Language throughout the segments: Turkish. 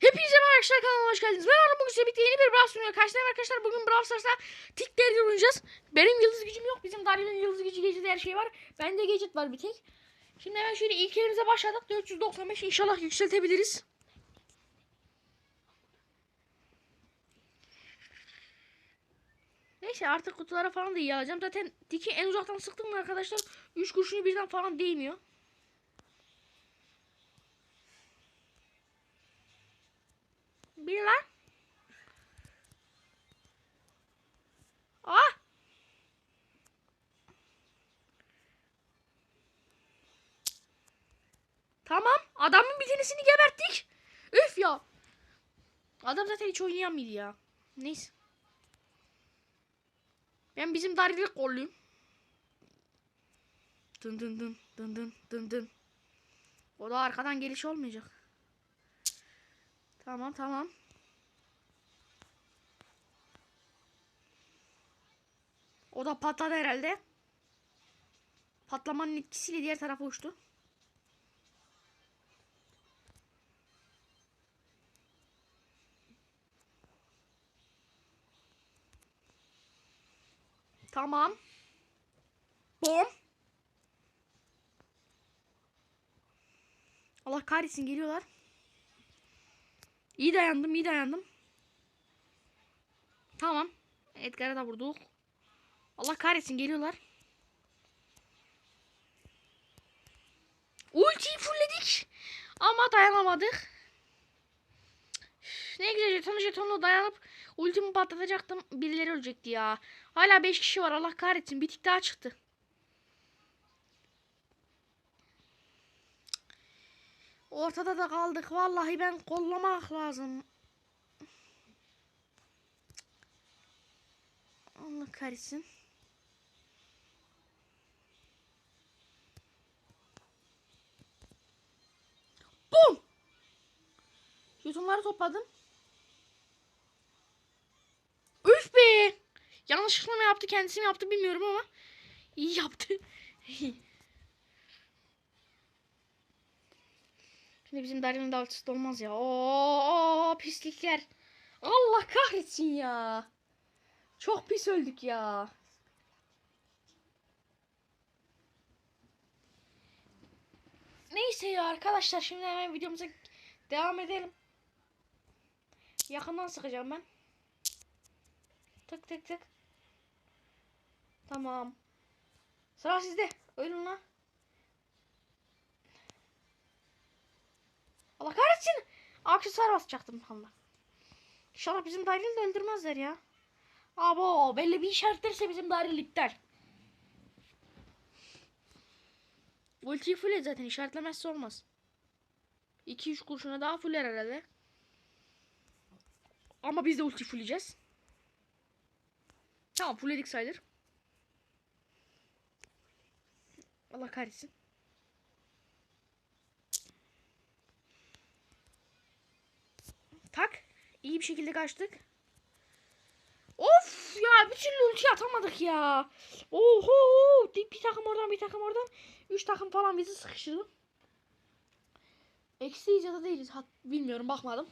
Hepinize merhaba arkadaşlar kanalıma hoş geldiniz. Ben Arda bugün size birlikte yeni bir Brawl Stars karşılayayım arkadaşlar. Bugün Brawl Stars'ta tiklerle oynayacağız. Benim yıldız gücüm yok. Bizim Darya'nın yıldız gücü gadget her şey var. Bende gadget var bir tek. Şimdi hemen şöyle ilk elimize başladık. 495 inşallah yükseltebiliriz. Neyse artık kutulara falan da iyi alacağım. Zaten tiki en uzaktan sıktım mı arkadaşlar 3 kurşunu birden falan değmiyor. Bir lan. Ah! Tamam. Adamın bir tanesini geberttik. Üf ya. Adam zaten hiç oynayamıyor ya. Neyse. Ben bizim darilik kolluyum. Dın dın dın dın dın dın dın. O da arkadan geliş olmayacak. Tamam tamam. O da patladı herhalde. Patlamanın etkisiyle diğer tarafa uçtu. Tamam. Bom. Allah kahretsin geliyorlar. İyi dayandım, iyi dayandım. Tamam. Edgar'a da vurduk. Allah kahretsin geliyorlar. Ultiyi fullledik. Ama dayanamadık. Ne güzel jetonu jetonla dayanıp ultimi patlatacaktım. Birileri ölecekti ya. Hala 5 kişi var Allah kahretsin. Bir tik daha çıktı. Ortada da kaldık. Vallahi ben kollamak lazım. Allah kahretsin. Bum! Jetonları topladım. Yanlışlıkla mı yaptı kendisi mi yaptı bilmiyorum ama iyi yaptı. Şimdi bizim Darya'nın da ultisi de olmaz ya. Oo pislikler. Allah kahretsin ya. Çok pis öldük ya. Neyse ya arkadaşlar şimdi hemen videomuza devam edelim. Yakından sıkacağım ben. Tık tık tık. Tamam. Sıra sizde. Ölün lan. Allah kahretsin. Aksesuar basacaktım valla. İnşallah bizim Daryl'i de öldürmezler ya. Abo belli bir işaretlerse bizim Daryl iptal. Ultiyi full zaten işaretlemezse olmaz. 2-3 kurşuna daha fuller herhalde. Ama biz de ulti fulleyeceğiz. Tamam fullledik sayılır. Allah kahretsin. Tak. İyi bir şekilde kaçtık. Of ya bir türlü ulti atamadık ya. Oho bir takım oradan bir takım oradan. Üç takım falan bizi sıkıştırdı. Eksiyiz ya da değiliz. Hat, bilmiyorum bakmadım.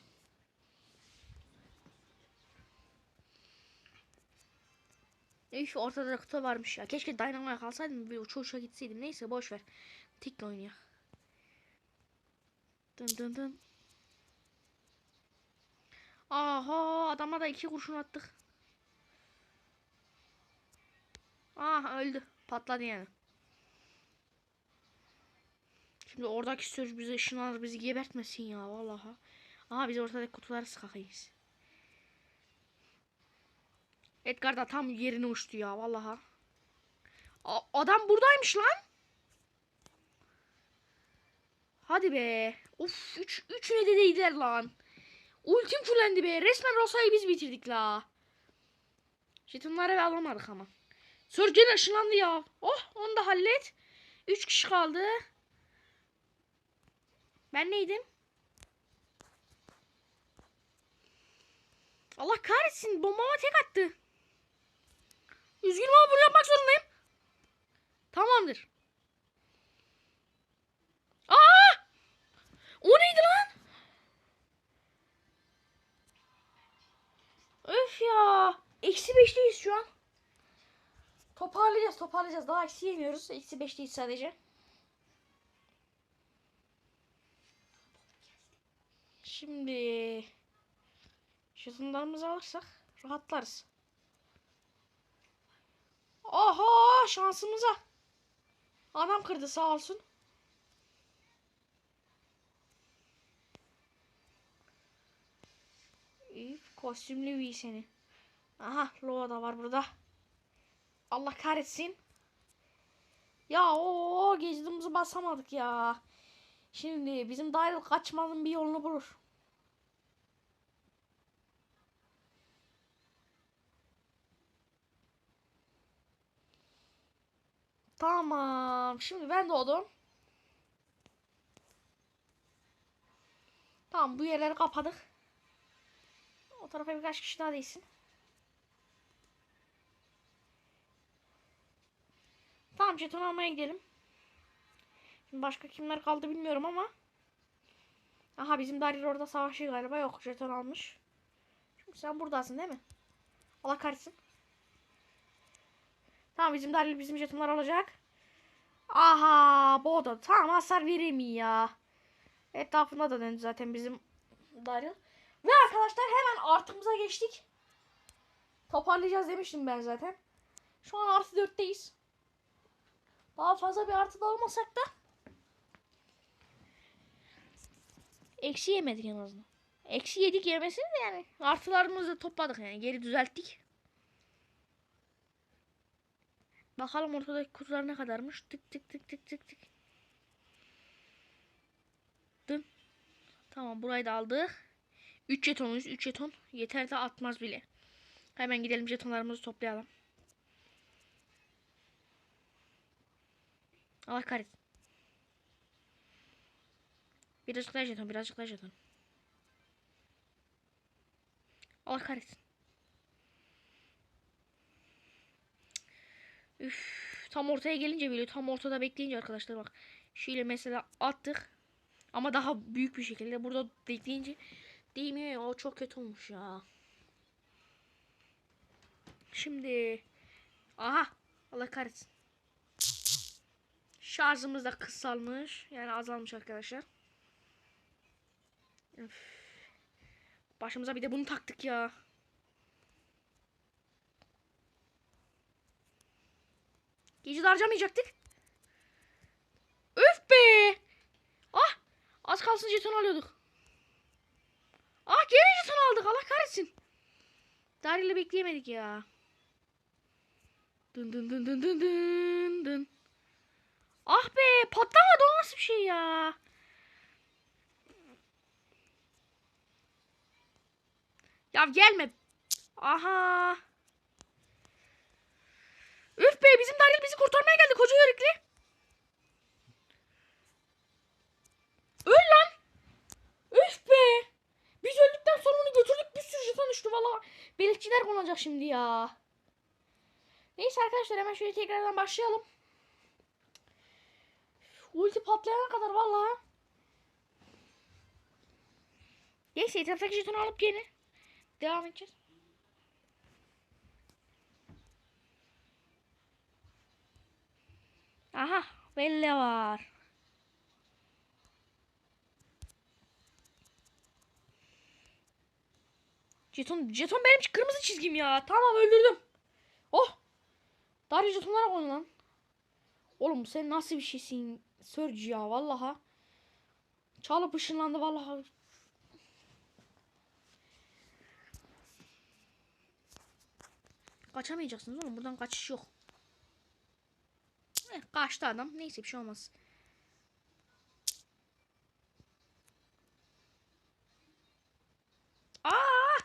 E şu ortada da kutu varmış ya. Keşke Dynamite kalsaydım bir uça gitseydim. Neyse boş ver. Tikle oynuyor. Dın dın dın. Aha adama da iki kurşun attık. Ah öldü. Patladı yani. Şimdi oradaki söz bize ışınlanır bizi gebertmesin ya vallahi. Aha biz ortadaki kutuları sıkakayız. Edgar da tam yerine uçtu ya vallahi. A- adam buradaymış lan. Hadi be. Of üç, üçüne de değdiler lan. Ultim fullendi be. Resmen Rosa'yı biz bitirdik la. Jetonları alamadık ama. Sör gene ışınlandı ya. Oh onu da hallet. Üç kişi kaldı. Ben neydim? Allah kahretsin. Bombama tek attı. Üzgünüm ama bunu yapmak zorundayım. Tamamdır. Aa! O neydi lan? Öf ya. Eksi beşteyiz şu an. Toparlayacağız toparlayacağız. Daha eksi yemiyoruz. Eksi beşteyiz sadece. Şimdi şunlarımızı alırsak rahatlarız. Oha şansımıza. Adam kırdı sağ olsun. Üf, kostümlü bir seni. Aha Loa da var burada. Allah kahretsin. Ya o gezdiğimizi basamadık ya. Şimdi bizim Daryl kaçmanın bir yolunu bulur. Tamam. Şimdi ben doğdum. Tamam bu yerleri kapadık. O tarafa birkaç kişi daha değilsin. Tamam jeton almaya gidelim. Şimdi başka kimler kaldı bilmiyorum ama. Aha bizim Daryl orada savaşıyor galiba. Yok jeton almış. Çünkü sen buradasın değil mi? Allah kahretsin. Tamam bizim Daryl bizim jetonlar alacak. Aha bu da tamam hasar veremiyor ya. Etrafında da döndü zaten bizim Daryl. Ve arkadaşlar hemen artımıza geçtik. Toparlayacağız demiştim ben zaten. Şu an artı dörtteyiz. Daha fazla bir artı da olmasak da eksi yemedik en azından. Eksi yedik yemesini de yani artılarımızı topladık yani geri düzelttik. Bakalım ortadaki kutular ne kadarmış. Tık tık tık tık tık tık. Dın. Tamam burayı da aldık. 3 jetonuz 3 jeton. Yeter de atmaz bile. Hemen gidelim jetonlarımızı toplayalım. Allah kahretsin. Birazcık daha jeton, birazcık daha jeton. Allah kahretsin. Üf, tam ortaya gelince bile tam ortada bekleyince arkadaşlar bak. Şöyle mesela attık. Ama daha büyük bir şekilde burada bekleyince değmiyor o çok kötü olmuş ya. Şimdi aha Allah kahretsin. Şarjımız da kısalmış. Yani azalmış arkadaşlar. Üf. Başımıza bir de bunu taktık ya. De harcamayacaktık. Öf be. Ah. Az kalsın jeton alıyorduk. Ah gene jeton aldık. Allah kahretsin. Dary'le bekleyemedik ya. Dın dın dın dın dın dın dın. Ah be patlamadı o nasıl bir şey ya. Ya gelme. Aha. Üf be bizim Daryl bizi kurtarmaya geldi koca yürekli. Öl lan. Üf be. Biz öldükten sonra onu götürdük bir sürü jeton düştü valla. Belirtçiler konacak şimdi ya. Neyse arkadaşlar hemen şöyle tekrardan başlayalım. Ulti patlayana kadar valla. Neyse etraftaki jetonu alıp gene. Devam edeceğiz. Aha belli var. Jeton, jeton benim kırmızı çizgim ya. Tamam öldürdüm. Oh. Darya jetonlara koy lan. Oğlum sen nasıl bir şeysin Sörcü ya vallaha. Çalıp ışınlandı vallaha. Kaçamayacaksınız oğlum. Buradan kaçış yok. Eh, kaçtı adam. Neyse bir şey olmaz. Aa!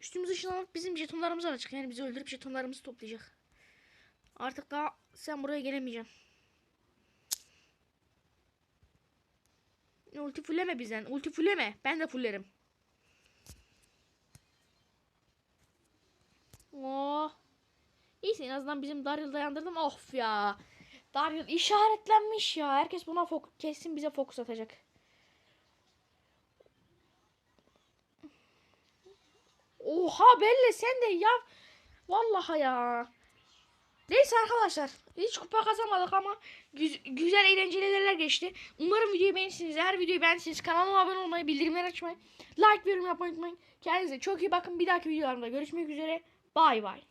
Üstümüz ışınlanıp bizim jetonlarımız alacak. Yani bizi öldürüp jetonlarımızı toplayacak. Artık daha sen buraya gelemeyeceksin. Ulti fulleme bizden. Ulti fulleme. Ben de fullerim. Oh. İyisi en azından bizim Daryl dayandırdım. Of ya. Daryl işaretlenmiş ya. Herkes buna kesin bize fokus atacak. Oha Belle sen de ya. Vallahi ya. Neyse arkadaşlar. Hiç kupa kazanmadık ama güz- güzel eğlenceli yerler geçti. Umarım videoyu beğenirsiniz. Eğer videoyu beğendiyseniz kanalıma abone olmayı, bildirimleri açmayı, like ve yorum yapmayı unutmayın. Kendinize çok iyi bakın. Bir dahaki videolarımda görüşmek üzere. Bay bay.